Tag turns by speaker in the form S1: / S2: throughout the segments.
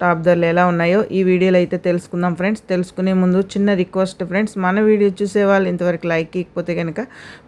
S1: Top ధరలు ఎలా ఉన్నాయో ఈ వీడియోలో అయితే తెలుసుకుందాం ఫ్రెండ్స్. తెలుసుకునే ముందు చిన్న రిక్వెస్ట్ ఫ్రెండ్స్ మన వీడియో చూసే వాళ్ళు ఇంతవరకు లైక్ ఇకపోతే కనుక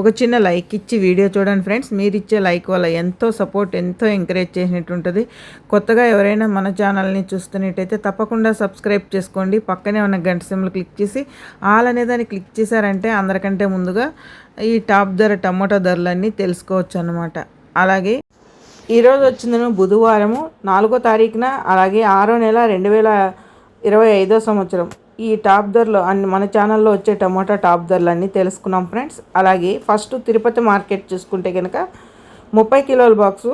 S1: ఒక చిన్న లైక్ ఇచ్చి వీడియో చూడండి ఫ్రెండ్స్. మీరు ఇచ్చే లైక్ వల్ల ఎంతో సపోర్ట్ ఎంతో ఎంకరేజ్ చేసినట్టు ఉంటుంది. కొత్తగా ఎవరైనా మన ఛానల్ని చూస్తున్నట్టయితే తప్పకుండా సబ్స్క్రైబ్ చేసుకోండి. పక్కనే ఉన్న గంట సిమ్లు క్లిక్ చేసి ఆల్ అనే దాన్ని క్లిక్ చేశారంటే అందరికంటే ముందుగా ఈ టాప్ ధర టమోటా ధరలన్నీ తెలుసుకోవచ్చు అనమాట అలాగే ఈరోజు వచ్చింది బుధవారము నాలుగో తారీఖున అలాగే ఆరో నెల రెండు వేల ఇరవై ఐదో సంవత్సరం. ఈ టాప్ ధరలు అన్ని మన ఛానల్లో వచ్చే టమోటా టాప్ ధరలు అన్నీ తెలుసుకున్నాం ఫ్రెండ్స్. అలాగే ఫస్ట్ తిరుపతి మార్కెట్ చూసుకుంటే కనుక ముప్పై కిలోల బాక్సు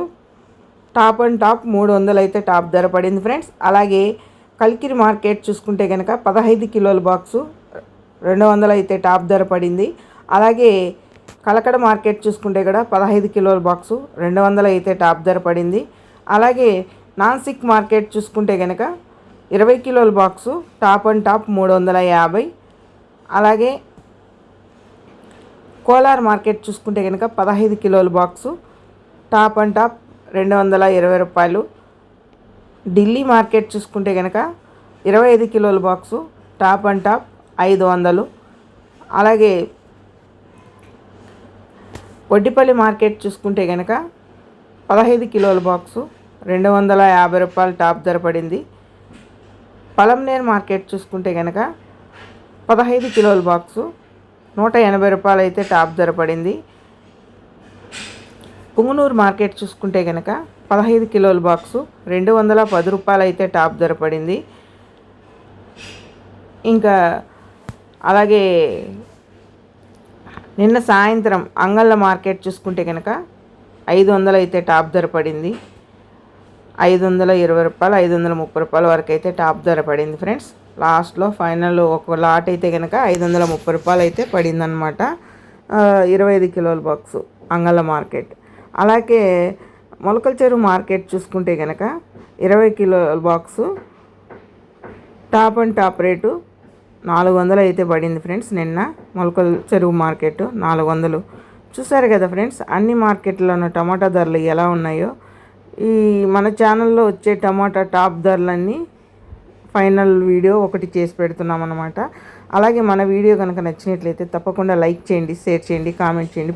S1: టాప్ అండ్ టాప్ మూడు వందలు అయితే టాప్ ధర పడింది ఫ్రెండ్స్. అలాగే కలికిరి మార్కెట్ చూసుకుంటే కనుక పదహైదు కిలోల బాక్సు రెండు వందలు అయితే టాప్ ధర పడింది. అలాగే కలకడ మార్కెట్ చూసుకుంటే కూడా పదహైదు కిలోల బాక్సు రెండు వందలు అయితే టాప్ ధర పడింది. అలాగే నాన్సిక్ మార్కెట్ చూసుకుంటే కనుక ఇరవై కిలోల బాక్సు టాప్ అండ్ టాప్ మూడు వందల యాభై. అలాగే కోలార్ మార్కెట్ చూసుకుంటే కనుక పదహైదు కిలోల బాక్సు టాప్ అండ్ టాప్ రెండు వందల ఇరవై రూపాయలు. ఢిల్లీ మార్కెట్ చూసుకుంటే కనుక ఇరవై ఐదు కిలోల బాక్సు టాప్ అండ్ టాప్ ఐదు వందలు అలాగే వడ్డిపల్లి మార్కెట్ చూసుకుంటే కనుక పదహైదు కిలోల బాక్సు రెండు వందల యాభై రూపాయలు టాప్ ధర పడింది. పలంనేర్ మార్కెట్ చూసుకుంటే కనుక పదహైదు కిలోల బాక్సు నూట ఎనభై రూపాయలు అయితే టాప్ ధర పడింది. పుంగనూరు మార్కెట్ చూసుకుంటే కనుక పదహైదు కిలోల బాక్సు రెండు వందల పది రూపాయలు అయితే టాప్ ధర పడింది. ఇంకా అలాగే నిన్న సాయంత్రం అంగళ్ళ మార్కెట్ చూసుకుంటే కనుక ఐదు వందలు అయితే టాప్ ధర పడింది. ఐదు వందల ఇరవై రూపాయలు ఐదు వందల ముప్పై రూపాయల వరకు అయితే టాప్ ధర పడింది ఫ్రెండ్స్. లాస్ట్లో ఫైనల్ ఒక లాట్ అయితే కనుక ఐదు వందల ముప్పై రూపాయలు అయితే పడిందనమాట ఇరవై ఐదు కిలోల బాక్సు అంగళ్ళ మార్కెట్. అలాగే మొలకల చెరువు మార్కెట్ చూసుకుంటే కనుక ఇరవై కిలోల box top and top rate నాలుగు వందలు అయితే పడింది ఫ్రెండ్స్ నిన్న మొలకల చెరువు మార్కెట్ నాలుగు వందలు చూసారు కదా ఫ్రెండ్స్ అన్ని మార్కెట్లోనూ టమాటా ధరలు ఎలా ఉన్నాయో. ఈ మన ఛానల్లో వచ్చే టమాటా టాప్ ధరలన్నీ ఫైనల్ వీడియో ఒకటి చేసి పెడుతున్నాం అనమాట అలాగే మన వీడియో కనుక నచ్చినట్లయితే తప్పకుండా లైక్ చేయండి షేర్ చేయండి కామెంట్ చేయండి.